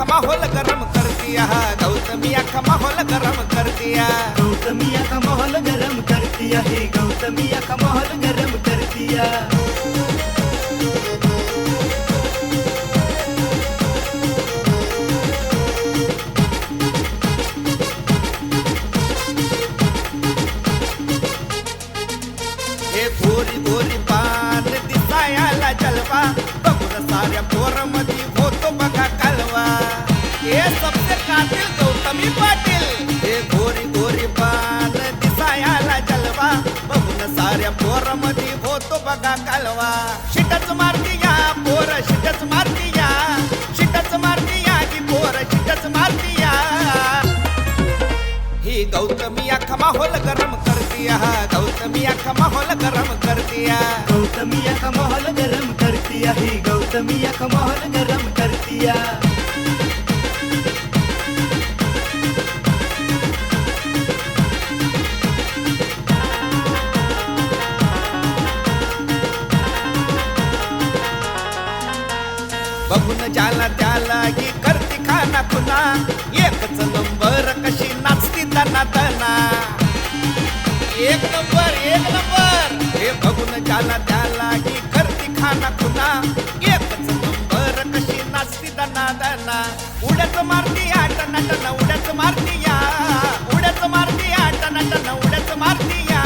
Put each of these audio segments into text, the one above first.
अख्खा माहोल गरम करतिया गौतमी अख्खा माहोल गरम करतिया गौतमी का माहौल गरम करती आहे गौतमी का माहौल गरम कर दिया. गौतमी पाटील. हे गोरी गोरी पान दिसायाला जलवा. बघून साऱ्या पोरमध्ये होतो बघा कालवा. शिटच मारती या पोर शिटच मारती या. शिटच मारती या की पोर शिटच मारती या. ही गौतमी अख्खा माहोल गरम करतिया गौतमी अख्खा माहोल गरम करतिया गौतमी का माहौल गरम करती आहे गौतमी का माहौल गरम करतीया ज्याला त्याला ही करती खाना खुना. एकच नंबर कशी नाचती तना तना. एक नंबर एक नंबर. हे बघून ज्याला त्याला ही करती खाना खुना. एकच नंबर कशी नाचती तना तना. उडत मारती आट नटन उड्याच मारती या. उड्याच मारती आट नटन उड्याच मारती या.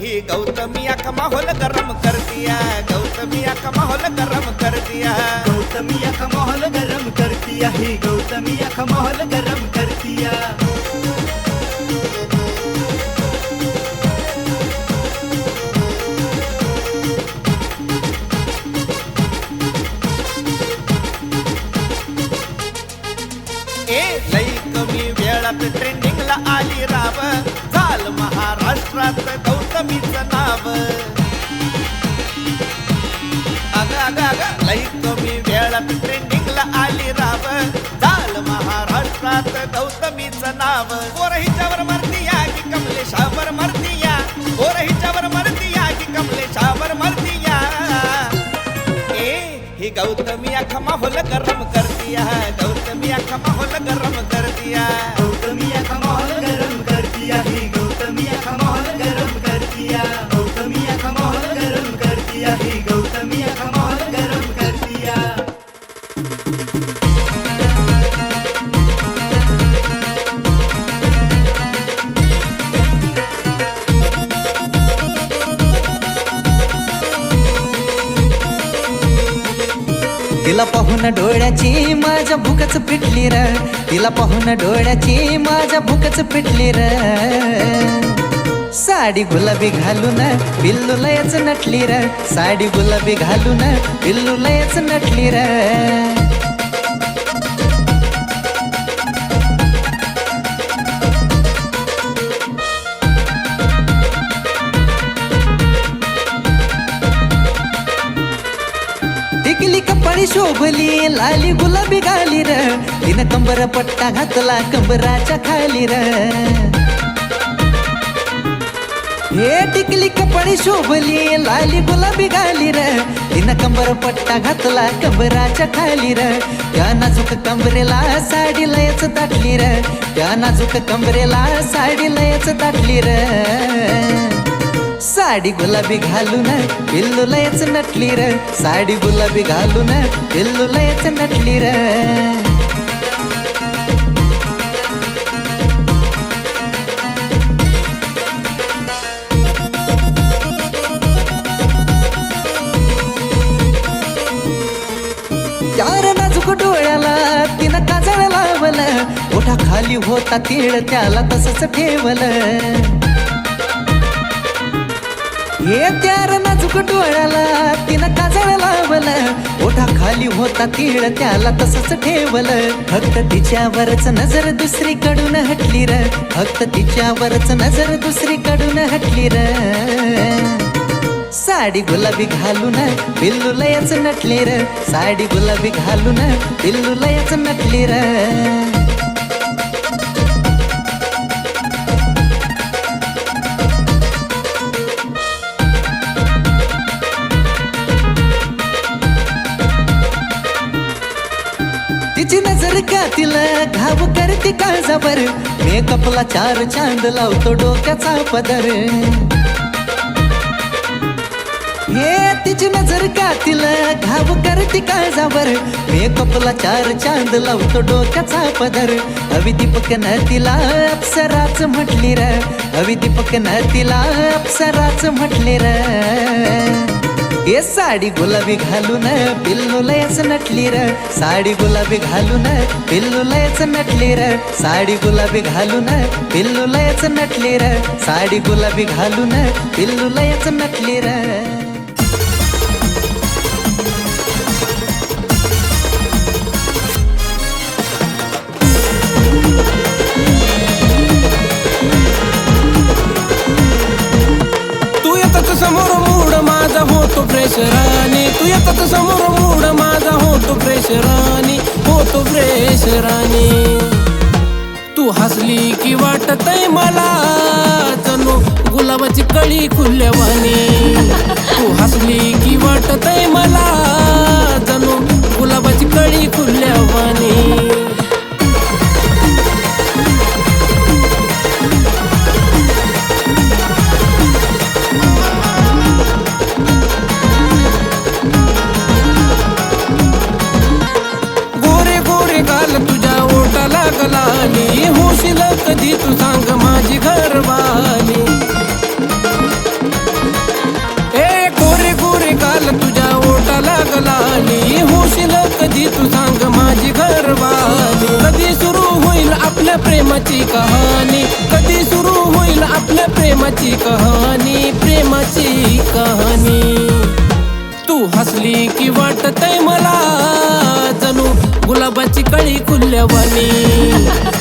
हे गौतमी अख्खा माहोल गरम करतिया गौतमी अख्खा माहोल गरम करतिया गौतमिया का माहौल गरम करती आहे गौतमिया का माहौल गरम पोर हिच्यावर मरतीया की कमलेशावर मरतीया. पोर हिच्यावर मरतीया की कमलेशावर मरतीया. ए ही गौतमी अख्खा माहोल गरम करतिया गौतमी अख्खा माहोल गरम करतिया. तिला पाहून डोळ्याची माझ्या भूकच पिटली र. तिला पाहून डोळ्याची माझ्या भूकच पिटली र. साडी गुलाबी घालून बिल्लू लयच नटली र. साडी गुलाबी घालून बिल्लू लयच नटली र. टिकली शोभली लाली गुलाबी घाली र. तिनं कंबर पट्टा घातला कंबराच्या खाली र. हे टिकली कपडी शोभली लाली गुलाबी घाली र. तिनं कंबर पट्टा घातला कंबराच्या खाली र. त्या नाजूक कंबरेला साडी लयच दाटली र. त्या नाजूक कंबरेला साडी लयच दाटली र. साडी गुलाबी घालून पिल्लू लयच नटली र. साडी गुलाबी घालून पिल्लू लयच नटली र. चार नाजूक डोळ्याला तिनं काजळ लावलं. ओठा खाली होता तिळ त्याला तसंच ठेवलं. त्यार नाजूक डोळ्याला तिनं काजळ लावलं. ओठा खाली होता तिळ त्याला तसंच ठेवलं. फक्त तिच्यावरच नजर दुसरीकडून हटली र. फक्त तिच्यावरच नजर दुसरीकडून हटली र. साडी गुलाबी घालून बिल्लू लयच नटली र. साडी गुलाबी घालून बिल्लू लयच नटली र. तिला घाव करते काळजाबर मेकअपला चार चांद लावतो डोक्याचा पदर. हे तिची नजर का तिला घाव करते काळजावर. मेकअपला चार चांद लावतो डोक्याचा पदर. हवी दीपक न तिला अप्सराच म्हटली र. हवी दीपक न तिला अप्सराच म्हटली र. हे साडी गुलाबी घालून पिल्लू लयच नटली र. साडी गुलाबी घालून पिल्लू लयच नटली र. साडी गुलाबी घालून पिल्लू लयच नटली र. साडी गुलाबी घालून पिल्लू लयच नटली र. माझा होतो प्रेशराने तू येतात समोर मूड. माझा होतो प्रेशराने होतो प्रेशराने तू हसली की वाटत मला जणू गुलाबाची कळी खुल्यावाने तू हसली की वाटत मला आपल्या प्रेमाची कहाणी. कधी सुरू होईल आपल्या प्रेमाची कहाणी. प्रेमाची कहाणी. तू हसली की वाटतय मला जणू गुलाबाची कळी खुल्यावानी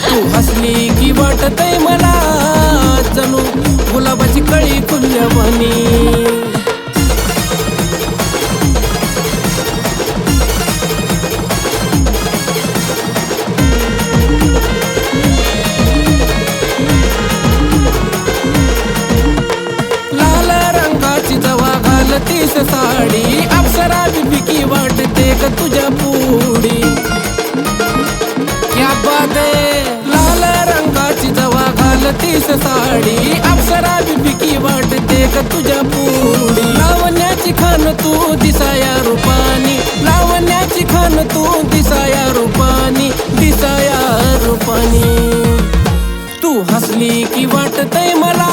तू हसली की वाटतय मला जणू गुलाबाची कळी खुल्यावानी खान तू दिसाया रूपानी. लावण्याची खान तू दिसाया रूपानी. दिसाया रूपानी. तू हसली की वाटतय मला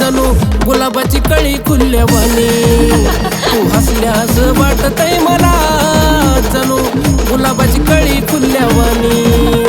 जणू. गुलाबाची कळी खुल्ल्यावानी तू हसल्यास वाटतय मला जणू. गुलाबाची कळी खुल्ल्यावानी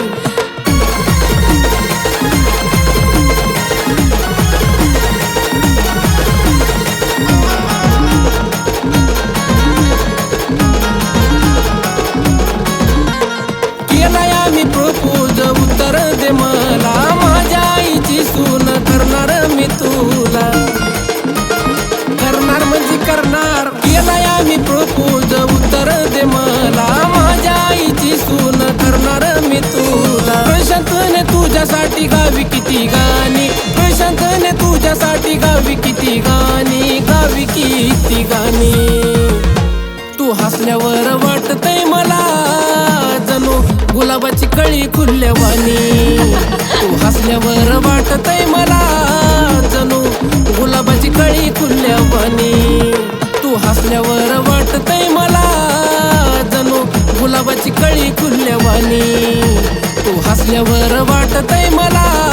किती गाणी? प्रशांतने तुझ्यासाठी गावी किती गाणी? गावी किती गाणी? तू हसल्यावर वाटतय मला जणू गुलाबाची कळी खुल्ल्यावानी तू हसल्यावर वाटतय मला जणू गुलाबाची कळी खुल्ल्यावानी तू हसल्यावर वाटतय मला जणू गुलाबाची कळी खुल्ल्यावानी तू हसल्यावर वाटतय मला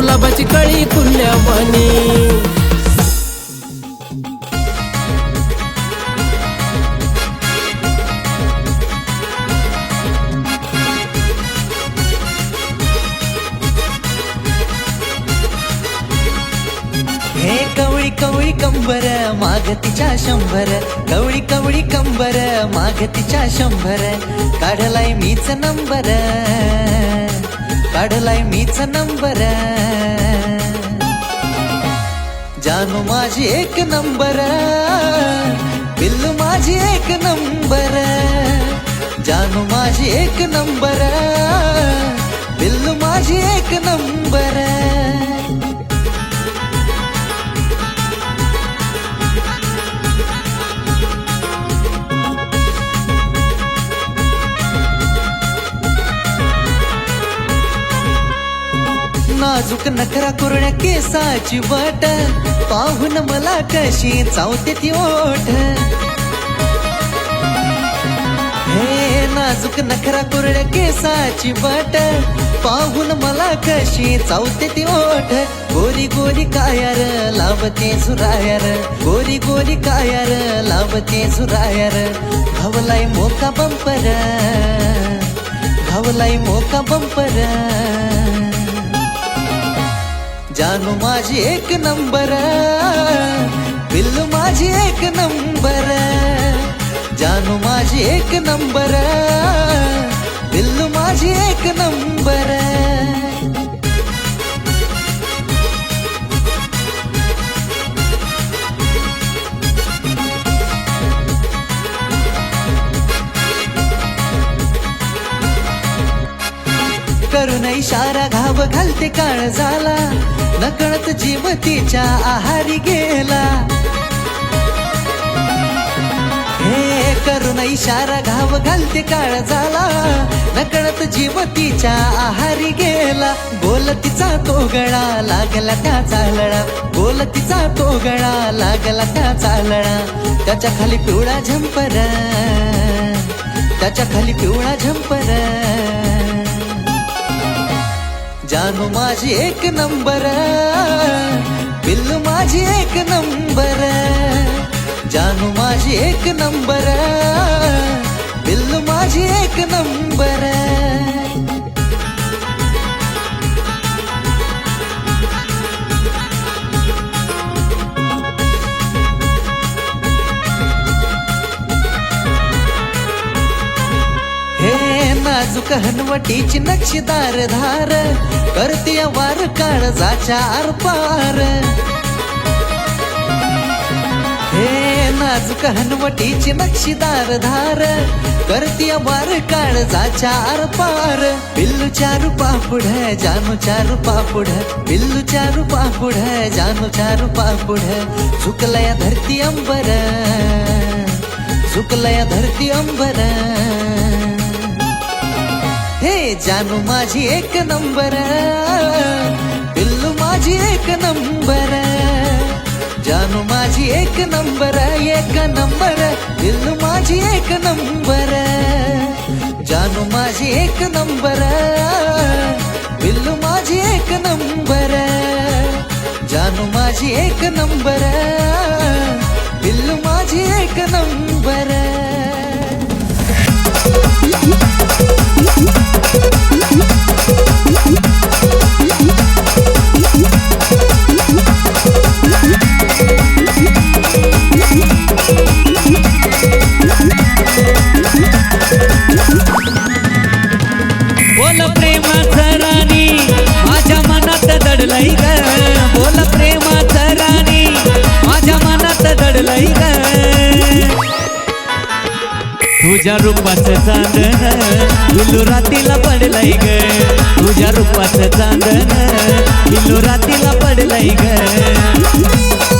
गुलाबाची कळी खुल्यावानी हे कवळी कवळी कंबर माग तिच्या शंभर. कवळी कवळी कंबर माग तिच्या शंभर. काढलाय मीच नंबर. काढलाय मीच नंबर. जानू माझी एक नंबर. पिल्लू माझी एक नंबर. जानू माझी एक नंबर. पिल्लू माझी एक नंबर. नाजूक नखरा कोरड्या केसाची वाट. पाहून मला कशी चावते ती ओठ. हे नाजूक नखरा कोरड्या केसाची वाट. पाहून मला कशी चावते ती ओठ. गोरी गोरी कायार लावते सुरायार गोरी गोरी कायार लावते सुरायार घावलाय मोका बंपर. घावलाय मोका बंपर. जानू माझी एक नंबर बिल्लू माझी एक नंबर जानू माझी एक नंबर. घालते काळ झाला नकळत जीव तिच्या आहारी गेला. हे करून इशारा घाव घालते काळ झाला नकळत जीव तिच्या आहारी गेला. बोल तिचा तो गळा लागला त्या चालळा बोल तिचा तो गळा लागला त्या चालळा त्याच्याखाली पिवळा झंपर त्याच्याखाली पिवळा झंपर. जानू माझी एक नंबर बिल्लू माझी एक नंबर जानू माझी एक नंबर बिल्लू माझी एक नंबर. कहनवटीची नक्षीदार धार करते वार काळजाच्या आरपार. हे नाज कहनवटीची नक्षीदार धार करते वार काळजाच्या आरपार. बिल्लू चारू पापुड जानू चारू पापुढ बिल्लू चारू पापुढ जानू चारू पापुढ झुकलया धरती अंबर झुकलया धरती अंबर. हे जानू माझी एक नंबर. बिल्लू माझी एक नंबर. जानू माझी एक नंबर एक नंबर. बिल्लू माझी एक नंबर. जानू माझी एक नंबर. बिल्लू माझी एक नंबर. जानू माझी एक नंबर. बिल्लू माझी एक नंबर. बोल प्रेमाचं राणी माझ्या मनात दडलई ग. तुझ्या रूपाचं चांदन बिल्लू रातीला पडलाय ग. तुझ्या रूपाचं चांदन बिल्लू रातीला पडलाय ग.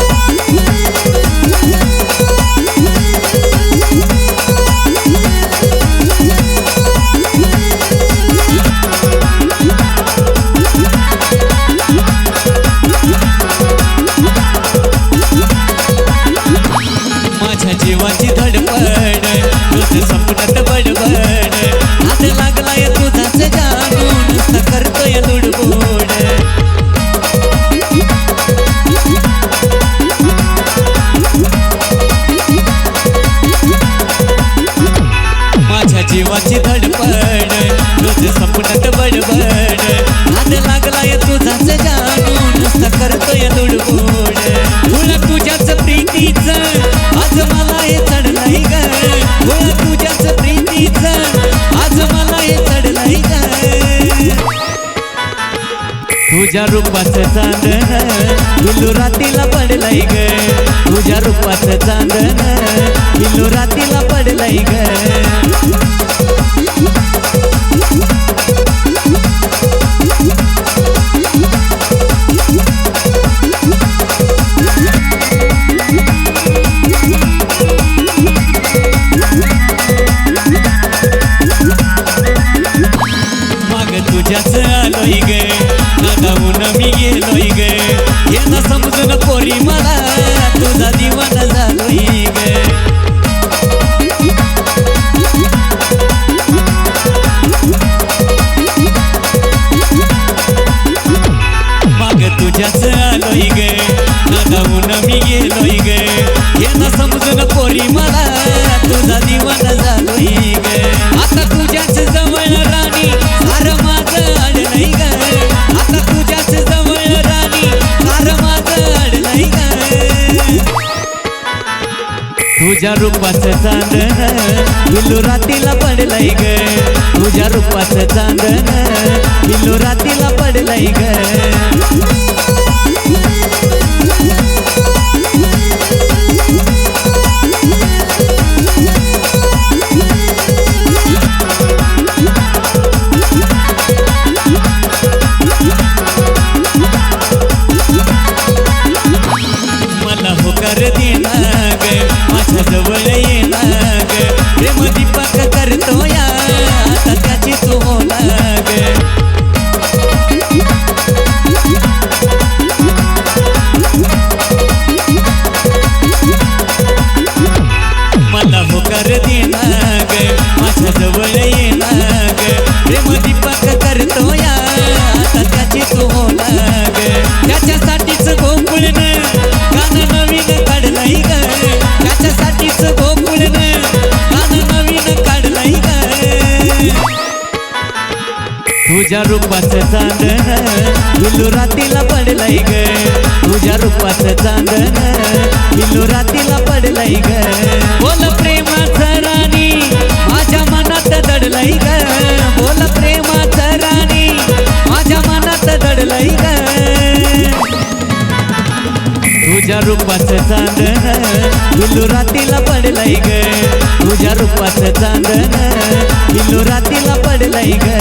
तुझ्या रूपाचं चांदण बिल्लू रातीला पडलाय ग. तुझ्या रूपाचं चांदण बिल्लू रातीला पडलाय ग. तुझ्या रूपाचं चांदण इल्लू रातीला पडलंय ग. तुझ्या रूपाचं चांदण इल्लू रातीला पडलंय ग. प्रेम दीपक चांदन चांदण रातीला पडलाय ग. तुझ्या रूपाचं चांदन बिल्लू रातीला पडलाय ग. बोल प्रेमाचं राणी माझ्या मनात दडलाय ग. बोल प्रेमाचं राणी माझ्या मनात दडलाय ग. तुझ्या रूपाचं चांदन बिल्लू रातीला पडलाय ग. तुझ्या रूपाचं चांदन बिल्लू रातीला पडलाय ग.